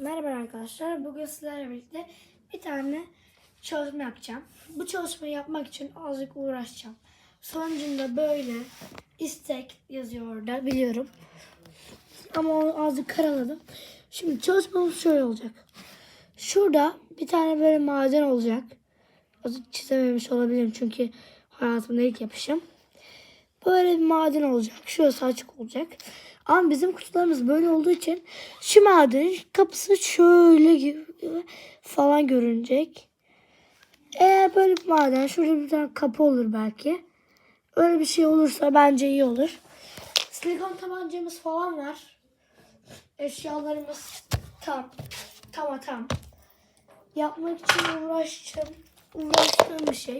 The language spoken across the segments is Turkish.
Merhaba arkadaşlar. Bugün sizlerle birlikte bir tane çalışma yapacağım. Bu çalışmayı yapmak için azıcık uğraşacağım. Sonucunda böyle istek yazıyor orada biliyorum. Ama onu azıcık karaladım. Şimdi çalışmamız şöyle olacak. Şurada bir tane böyle maden olacak. Azıcık çizememiş olabilirim çünkü hayatımda ilk yapışım. Böyle bir maden olacak. Şurası açık olacak. Ama bizim kutularımız böyle olduğu için şu madenin kapısı şöyle gibi falan görünecek. Eğer böyle bir maden şurada bir tane kapı olur belki. Öyle bir şey olursa bence iyi olur. Silikon tabancamız falan var. Eşyalarımız tam. Tam tam. Yapmak için uğraştım. Uğraştığım bir şey.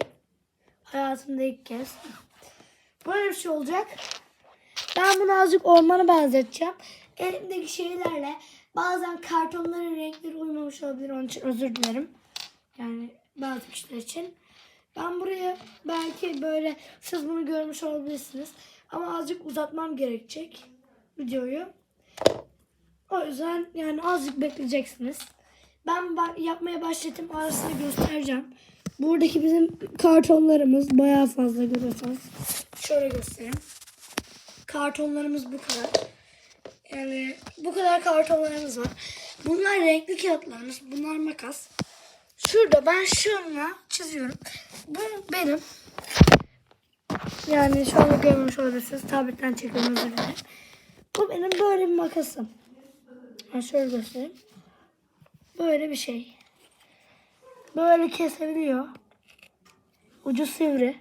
Hayatımda ilk kez. Böyle bir şey olacak. Ben bunu azıcık ormana benzeteceğim. Elimdeki şeylerle bazen kartonların renkleri uymamış olabilir. Onun için özür dilerim. Yani bazı kişiler için. Ben buraya belki böyle siz bunu görmüş olabilirsiniz. Ama azıcık uzatmam gerekecek videoyu. O yüzden yani azıcık bekleyeceksiniz. Ben yapmaya başladım. Arasını göstereceğim. Buradaki bizim kartonlarımız bayağı fazla görüyorsanız. Şöyle göstereyim. Kartonlarımız bu kadar. Yani bu kadar kartonlarımız var. Bunlar renkli kağıtlarımız. Bunlar makas. Şurada ben şunla çiziyorum. Bu benim. Yani şu anda görmemiş olabilirsiniz. Tabletten çekiyorum özür. Bu benim böyle bir makasım. Ben şöyle göstereyim. Böyle bir şey. Böyle kesebiliyor. Ucu sivri.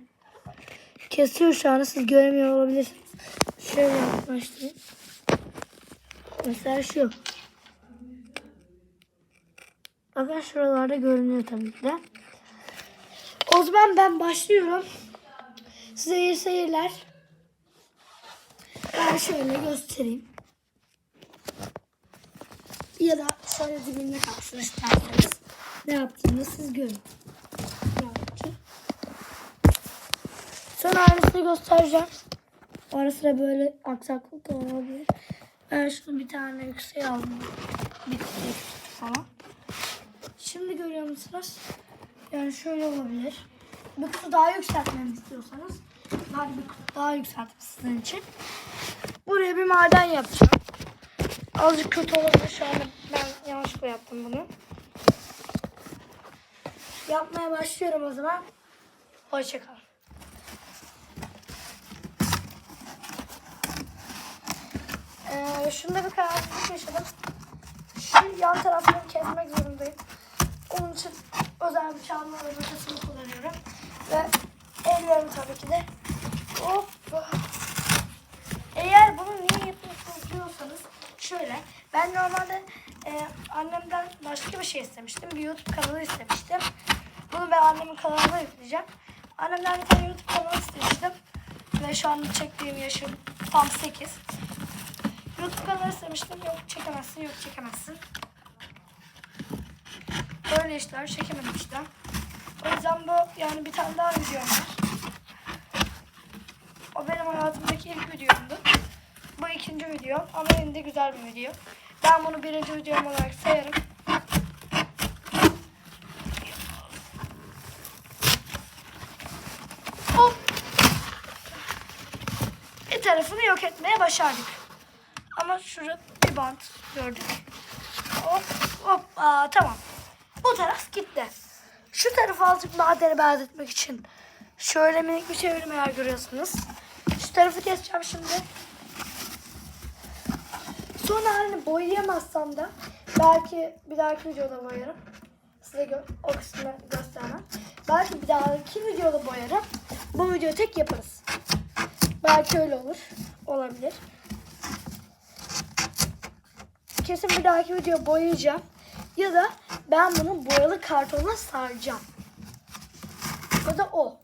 Kesiyor şu anda siz göremiyor olabilirsiniz. Şöyle yaklaştırayım. Mesela şu. Bakın şuralarda görünüyor tabii ki de. O zaman ben başlıyorum. Size iyi seyirler. Ben şöyle göstereyim. Ya da şöyle dibinde kalsın isterseniz. Ne yaptığını siz görün. Sonra aynısını göstereceğim. Ara sıra böyle aksaklık olabilir. Ben şunu bir tane yükseğe aldım. Bir falan. Şimdi görüyor musunuz? Yani şöyle olabilir. Bir kutu daha yükseltmemi istiyorsanız ben bir kutu daha yükseltip sizin için. Buraya bir maden yapacağım. Azıcık kötü olabilir şu anda ben yanlışlıkla yaptım bunu. Yapmaya başlıyorum o zaman. Hoşçakalın. Ee, şunda bir kararsızlık yaşadım. Şu yan tarafları kesmek zorundayım. Onun için özel ve makasını kullanıyorum. Ve ellerim tabii ki de. Hoppa. Eğer bunu niye yapıyorsunuz diyorsanız şöyle. Ben normalde e, annemden başka bir şey istemiştim. Bir YouTube kanalı istemiştim. Bunu ben annemin kanalına yükleyeceğim. Annemden bir tane YouTube kanalı istemiştim. Ve şu anda çektiğim yaşım tam 8. YouTube kanalı istemiştim. Yok çekemezsin, yok çekemezsin. Böyle işler çekemedim işte. O yüzden bu yani bir tane daha videom var. O benim hayatımdaki ilk videomdu. Bu ikinci videom ama yine de güzel bir video. Ben bunu birinci videom olarak sayarım. Tarafını yok etmeye başardık. Ama şurada bir bant gördük. Hop hop aa, tamam. Bu taraf gitti. Şu tarafı azıcık madene benzetmek için şöyle minik bir çevirme eğer görüyorsunuz. Şu tarafı keseceğim şimdi. Sonra hani boyayamazsam da belki bir dahaki videoda boyarım. Size gö o kısmını göstermem. Belki bir dahaki videoda boyarım. Bu videoyu tek yaparız. Belki öyle olur. Olabilir. Kesin bir dahaki video boyayacağım. Ya da ben bunu boyalı kartona saracağım. O da o.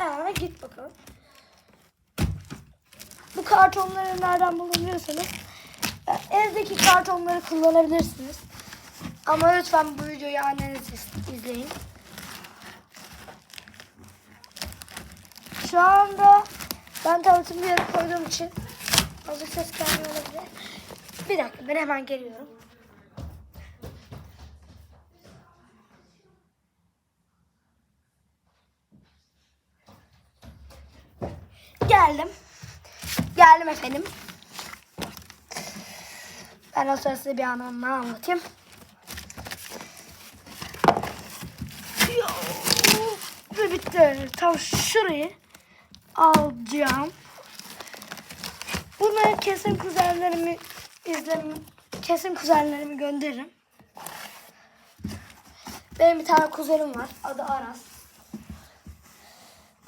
Ee, git bakalım. Bu kartonları nereden bulabiliyorsanız evdeki kartonları kullanabilirsiniz. Ama lütfen bu videoyu anneniz iz- izleyin. Şu anda Ben tabletimi yere koyduğum için azıcık ses gelmiyor olabilir. Bir dakika ben hemen geliyorum. Geldim. Geldim efendim. Ben o sırada size bir anlamını anlatayım. Yo, Ve bitti. Tam şurayı alacağım. Bunu kesin kuzenlerimi izlerim. Kesin kuzenlerimi gönderirim. Benim bir tane kuzenim var. Adı Aras.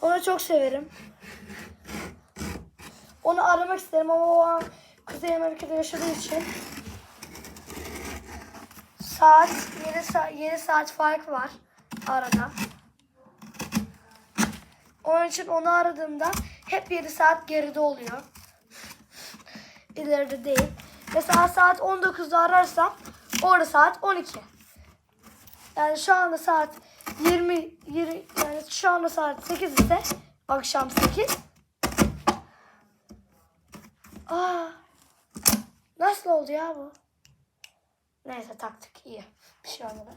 Onu çok severim. Onu aramak isterim ama o an Kuzey Amerika'da yaşadığı için saat 7 saat 7 saat fark var arada. Onun için onu aradığımda hep 7 saat geride oluyor. İleride değil. Mesela saat 19'da ararsam orada saat 12. Yani şu anda saat 20, 20 yani şu anda saat 8 ise akşam 8. Aa, nasıl oldu ya bu? Neyse taktık iyi. Bir şey olmadı.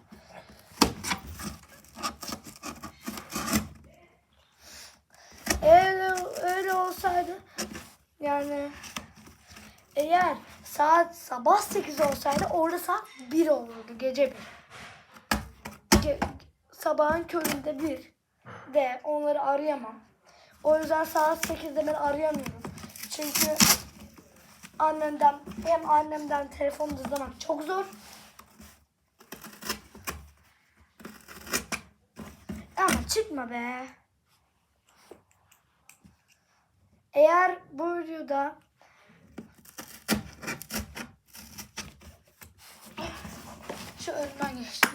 Öyle, öyle olsaydı yani eğer saat sabah 8 olsaydı orada saat 1 olurdu gece 1. Ge- sabahın köründe 1 de onları arayamam. O yüzden saat 8'de ben arayamıyorum. Çünkü annemden hem annemden telefon hızlamak çok zor. Ama çıkma be. Eğer bu videoda şu önünden geçtim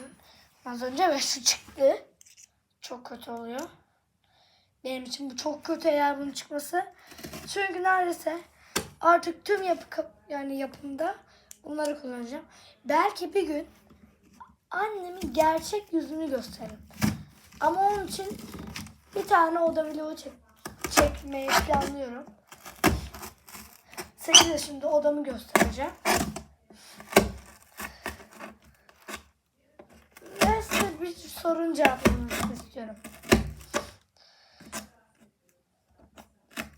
az önce ve şu çıktı. Çok kötü oluyor. Benim için bu çok kötü eğer bunun çıkması. Çünkü neredeyse artık tüm yapı yani yapımda bunları kullanacağım. Belki bir gün annemin gerçek yüzünü gösteririm. Ama onun için bir tane oda vlogu çek çekmeyi planlıyorum. 8 yaşında odamı göstereceğim. Ve size bir sorun cevaplamak istiyorum.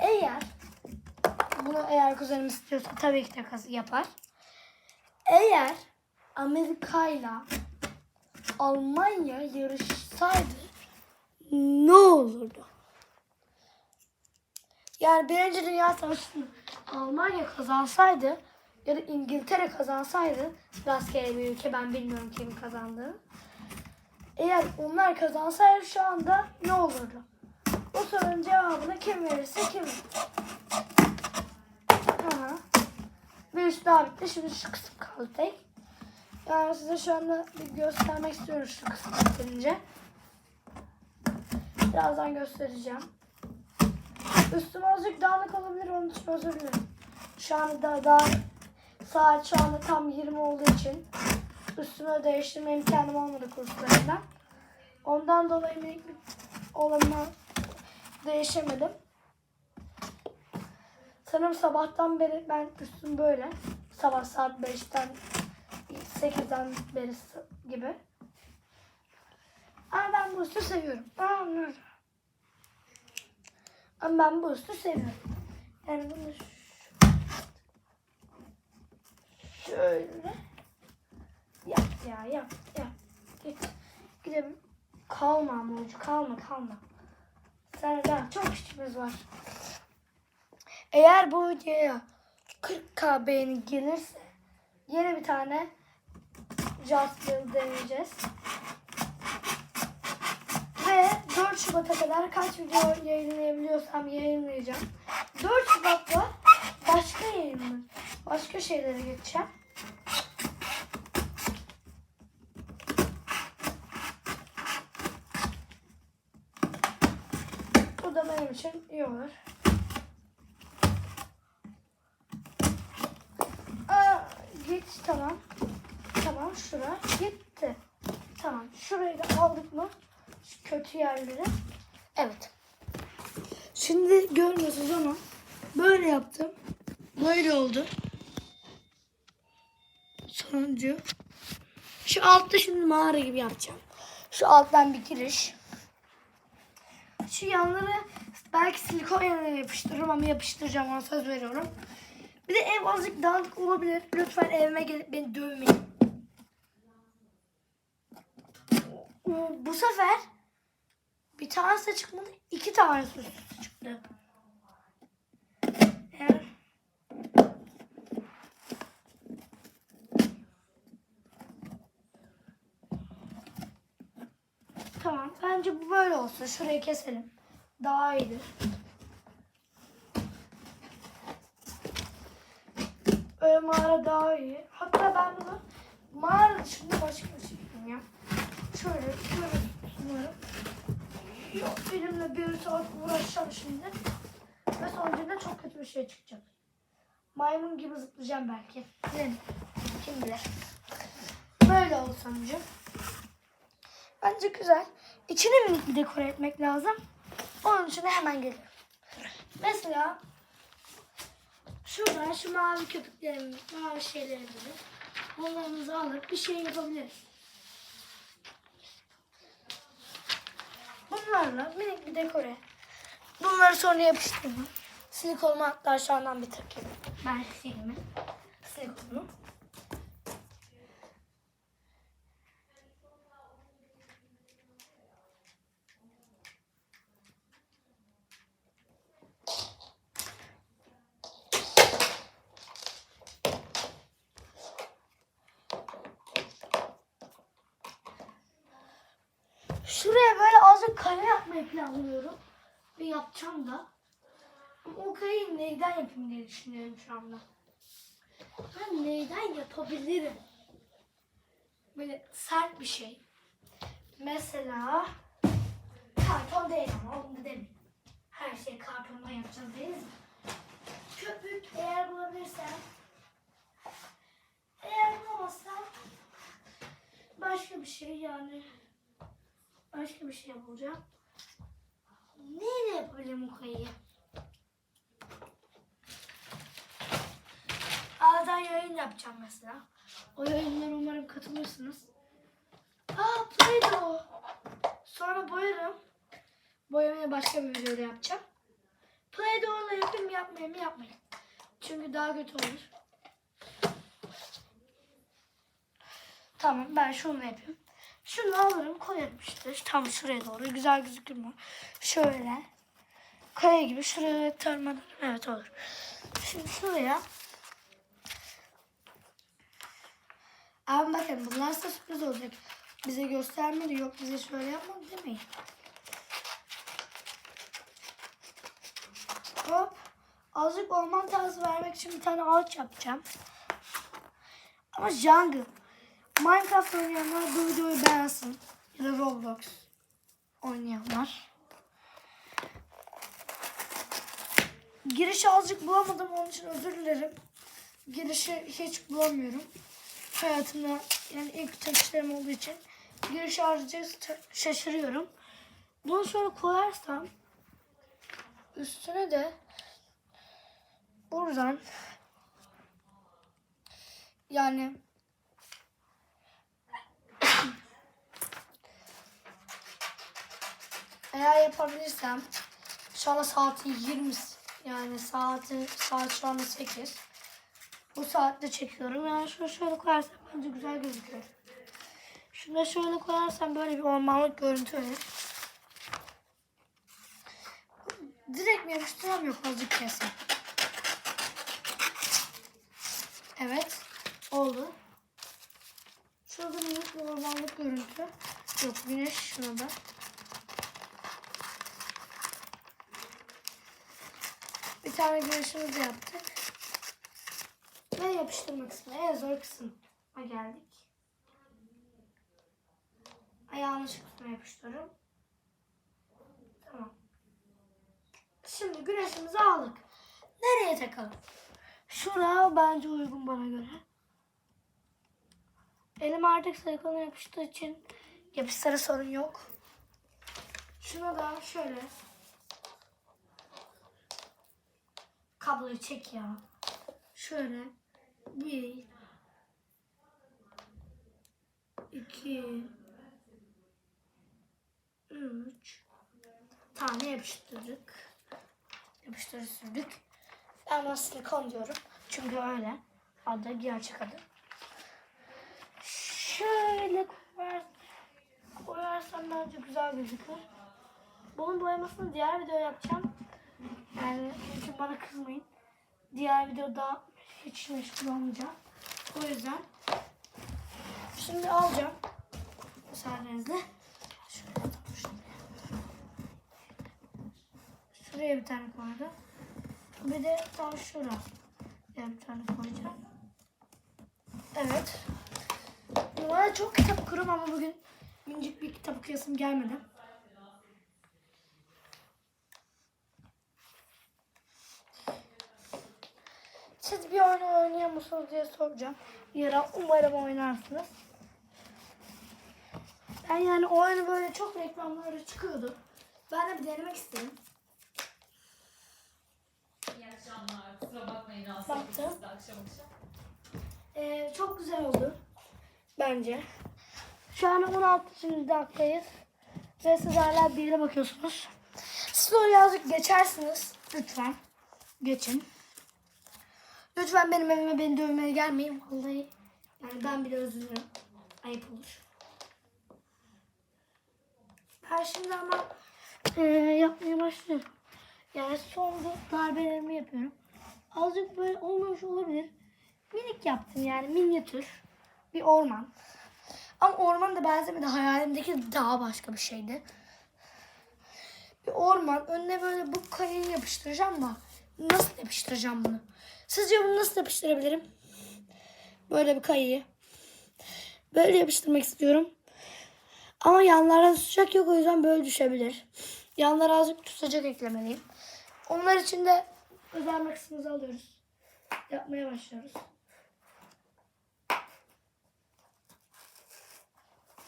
Eğer bunu eğer kuzenim istiyorsa tabii ki de yapar. Eğer Amerika'yla Almanya yarışsaydı ne olurdu? Yani Birinci Dünya Savaşı'nı Almanya kazansaydı ya da İngiltere kazansaydı rastgele bir ülke ben bilmiyorum kim kazandığını. Eğer onlar kazansaydı şu anda ne olurdu? Bu sorunun cevabını kim verirse kim Aha. Bir üst daha bitti. Şimdi şu kısım kaldı tek. Yani size şu anda bir göstermek istiyorum şu kısmı bitirince. Birazdan göstereceğim. Üstüm azıcık dağınık olabilir onun için özür dilerim. Şu anda daha saat şu anda tam 20 olduğu için üstümü değiştirme imkanım olmadı kurslarından. Ondan dolayı minik bir olanına değişemedim. Sanırım sabahtan beri ben üstüm böyle. Sabah saat 5'ten 8'den beri gibi. Ama ben bu üstü seviyorum. Aa, Ama ben bu üstü seviyorum. Yani bunu şöyle yap ya yap yap. Git. Gidelim. Kalma ama ucu kalma kalma. Sen daha çok işimiz var. Eğer bu videoya 40k beğeni gelirse yeni bir tane Just deneyeceğiz. Ve 4 Şubat'a kadar kaç video yayınlayabiliyorsam yayınlayacağım. 4 Şubat'ta başka yayınlar, başka şeylere geçeceğim. Bu da benim için iyi olur. Aa, git tamam. Tamam şura gitti. Tamam şurayı da aldık mı? Kötü yerleri. Evet. Şimdi görmüyorsunuz ama böyle yaptım. Böyle oldu. Sonuncu. Şu altta şimdi mağara gibi yapacağım. Şu alttan bir giriş. Şu yanları belki silikon yanına yapıştırırım ama yapıştıracağım ona söz veriyorum. Bir de ev azıcık dağınık olabilir. Lütfen evime gelip beni dövmeyin. Bu sefer bir tanesi çıkmadı. iki tanesi çıktı. Tamam. Bence bu böyle olsun. Şurayı keselim. Daha iyidir. Öyle mağara daha iyi. Hatta ben bunu mağara dışında başka bir şey yapayım ya. Şöyle, şöyle sunarım. Yok elimle bir saat uğraşacağım şimdi. Ve sonucunda çok kötü bir şey çıkacak. Maymun gibi zıplayacağım belki. Bilelim. Kim bilir. Böyle oldu sonucu. Bence güzel. İçini minik bir dekore etmek lazım. Onun için de hemen geliyorum. Mesela şuradan şu mavi köpüklerimiz, mavi şeylerimizi bunlarımızı alıp bir şey yapabiliriz. Bunlarla minik bir dekore. Bunları sonra yapıştırma. Silikonuma hatta şu andan bir takayım. Ben şeyimi. Silikonunu. Şuraya böyle azıcık kare yapmayı planlıyorum. Ve yapacağım da. Ama o neyden yapayım diye düşünüyorum şu anda. Ben neyden yapabilirim? Böyle sert bir şey. Mesela karton değil ama onu da demeyin. Her şeyi kartondan yapacağız değil mi? Köpük eğer bulabilirsem eğer bulamazsam başka bir şey yani başka bir şey bulacağım. Neyle yapabilirim o kayıyı? Ağızdan yayın yapacağım mesela. O yayınlara umarım katılırsınız. Aa Play-Doh. Sonra boyarım. Boyamayı başka bir videoda yapacağım. Play-Doh'la yapayım yapmayayım yapmayayım. Çünkü daha kötü olur. Tamam ben şunu yapayım. Şunu alırım koyarım işte. Tam şuraya doğru. Güzel gözükür mü? Şöyle. Kaya gibi şuraya tırmanırım. Evet olur. Şimdi şuraya. Ama bakın bunlar size sürpriz olacak. Bize göstermedi. Yok bize şöyle yapmadı demeyin. Hop. Azıcık orman tarzı vermek için bir tane ağaç yapacağım. Ama jungle. Minecraft oynayanlar bu videoyu beğensin. Ya da Roblox oynayanlar. Girişi azıcık bulamadım onun için özür dilerim. Girişi hiç bulamıyorum. Hayatımda yani ilk çekişlerim olduğu için girişi azıcık şaşırıyorum. Bunu şöyle koyarsam üstüne de buradan yani Eğer yapabilirsem şu anda saati 20 yani saati saat şu anda 8. Bu saatte çekiyorum. Yani şunu şöyle koyarsam bence güzel gözüküyor. Şunu da şöyle koyarsam böyle bir ormanlık görüntü verir. Direkt mi yapıştıramıyor azıcık kesin. Evet. Oldu. Şurada bir ormanlık görüntü. Yok güneş şurada. Bir tane güneşimizi yaptık. Ve yapıştırma kısmı. En zor kısma geldik. Ayağını şu kısmına yapıştırıyorum. Tamam. Şimdi güneşimizi aldık. Nereye takalım? Şura bence uygun bana göre. Elim artık silikona yapıştığı için yapışlara sorun yok. Şuna da şöyle kabloyu çek ya. Şöyle bir iki üç tane yapıştırdık. Yapıştırı sürdük. Ben silikon diyorum. Çünkü öyle. Adı gerçek adı. Şöyle koyar, koyarsam bence güzel gözükür. Bunun boyamasını diğer video yapacağım. Yani çünkü bana kızmayın. Diğer videoda hiç meşgul olmayacağım. O yüzden şimdi alacağım. Müsaadenizle. Şuraya. Bir tane koydum. Bir de tam şuraya bir tane koyacağım. Evet. Numara çok kitap okurum ama bugün minicik bir kitap okuyasım gelmedi. Siz bir oyun oynuyor musunuz diye soracağım. Yarın umarım oynarsınız. Ben yani o oyunu böyle çok reklamları çıkıyordu. Ben de bir denemek istedim. İyi akşamlar. Kusura bakmayın rahatsız Baktım. ettik sizi akşam akşam. Ee, çok güzel oldu. Bence. Şu an 16. dakikayız. Ve siz hala bir yere bakıyorsunuz. Siz oraya birazcık geçersiniz. Lütfen. Geçin. Lütfen benim evime beni dövmeye gelmeyin. Vallahi yani ben bile üzülürüm. Ayıp olur. Ben şimdi ama e, yapmaya başlıyorum. Yani son darbelerimi yapıyorum. Azıcık böyle olmamış olabilir. Minik yaptım yani minyatür. Bir orman. Ama orman da benzemedi. Hayalimdeki daha başka bir şeydi. Bir orman. Önüne böyle bu kayayı yapıştıracağım da. Nasıl yapıştıracağım bunu? Sizce bunu nasıl yapıştırabilirim? Böyle bir kayayı. Böyle yapıştırmak istiyorum. Ama yanlara tutacak yok o yüzden böyle düşebilir. Yanlara azıcık tutacak eklemeliyim. Onlar için de özel makasımızı alıyoruz. Yapmaya başlıyoruz.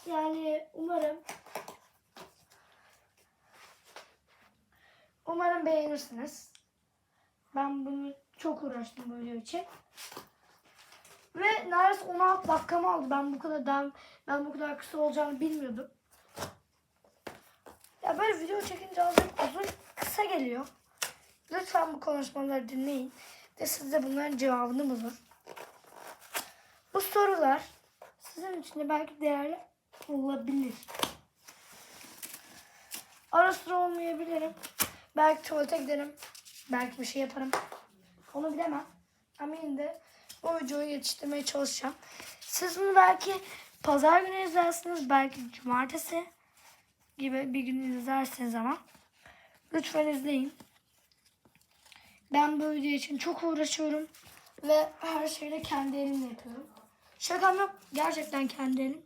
Yani umarım umarım beğenirsiniz. Ben bunu çok uğraştım bu video için. Ve neredeyse 16 dakikamı aldı. Ben bu kadar daha, ben bu kadar kısa olacağını bilmiyordum. Ya böyle video çekince azıcık uzun kısa geliyor. Lütfen bu konuşmaları dinleyin. Ve siz de bunların cevabını bulun. Bu sorular sizin için de belki değerli olabilir. Ara sıra olmayabilirim. Belki tuvalete giderim. Belki bir şey yaparım. Onu bilemem. Ama yine de o videoyu yetiştirmeye çalışacağım. Siz bunu belki pazar günü izlersiniz. Belki cumartesi gibi bir gün izlersiniz ama. Lütfen izleyin. Ben bu video için çok uğraşıyorum. Ve her şeyi de kendi elimle yapıyorum. Şakam yok. Gerçekten kendi elim.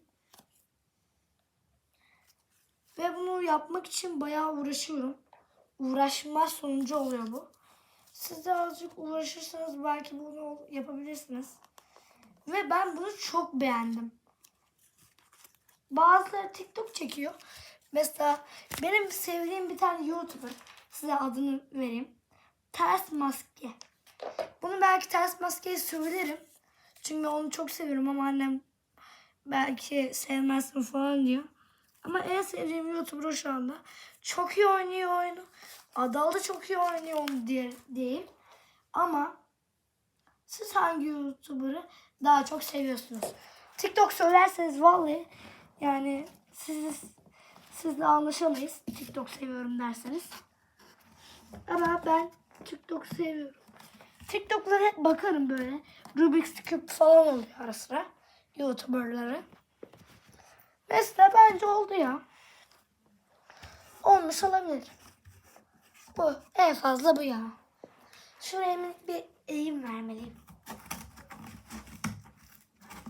Ve bunu yapmak için bayağı uğraşıyorum. Uğraşma sonucu oluyor bu. Siz de azıcık uğraşırsanız belki bunu yapabilirsiniz. Ve ben bunu çok beğendim. Bazıları TikTok çekiyor. Mesela benim sevdiğim bir tane YouTuber. Size adını vereyim. Ters Maske. Bunu belki Ters Maske'yi söylerim. Çünkü onu çok seviyorum ama annem belki sevmezsin falan diyor. Ama en sevdiğim YouTuber şu anda. Çok iyi oynuyor oyunu. Adal da çok iyi oynuyor onu diye, değil. Ama siz hangi YouTuber'ı daha çok seviyorsunuz? TikTok söylerseniz vallahi yani siz sizle anlaşamayız. TikTok seviyorum derseniz. Ama ben TikTok seviyorum. TikTok'lara hep bakarım böyle. Rubik's Cube falan oluyor ara sıra. YouTuber'ları. Mesela bence oldu ya. Olmuş olabilir. Bu. En fazla bu ya. Şuraya bir eğim vermeliyim.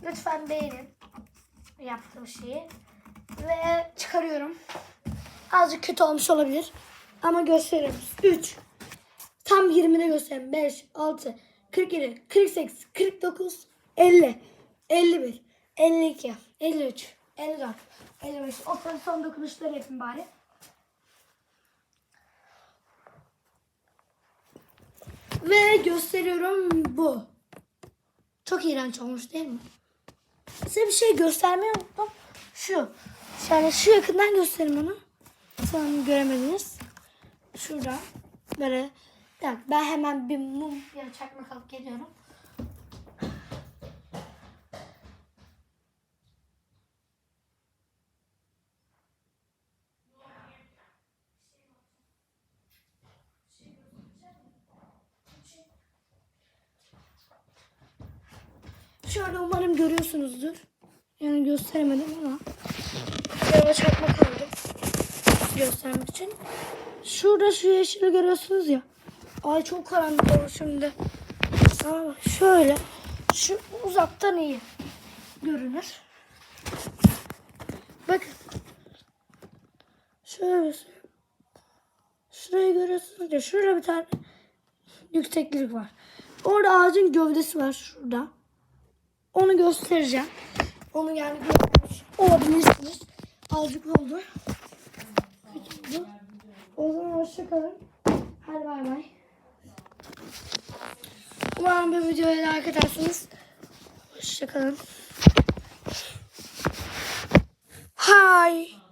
Lütfen beğenin yaptığım şeyi. Ve çıkarıyorum. Azıcık kötü olmuş olabilir. Ama gösteriyorum. 3. Tam 20'de göstereyim. 5, 6, 47, 48, 49, 50, 51, 52, 53, 54, 55. O son- dokunuşları yapayım bari. Ve gösteriyorum bu. Çok iğrenç olmuş değil mi? Size bir şey göstermeyi unuttum. Şu. Yani şu yakından göstereyim onu. Sanırım göremediniz. Şurada. Böyle. Bir ben hemen bir mum ya çakmak alıp geliyorum. Şöyle umarım görüyorsunuzdur. Yani gösteremedim ama. Yanıma çakmak aldım. Göstermek için. Şurada şu yeşili görüyorsunuz ya. Ay çok karanlık oldu şimdi. Ama şöyle. Şu uzaktan iyi görünür. Bakın. Şöyle. Şurayı görüyorsunuz ya. Şurada bir tane yükseklik var. Orada ağacın gövdesi var şurada. Onu göstereceğim. Onu yani görmüş olabilirsiniz. Azıcık oldu. Kötü oldu. O zaman hoşçakalın. Hadi bay bay. Umarım bu videoya like edersiniz. Hoşçakalın. Hi.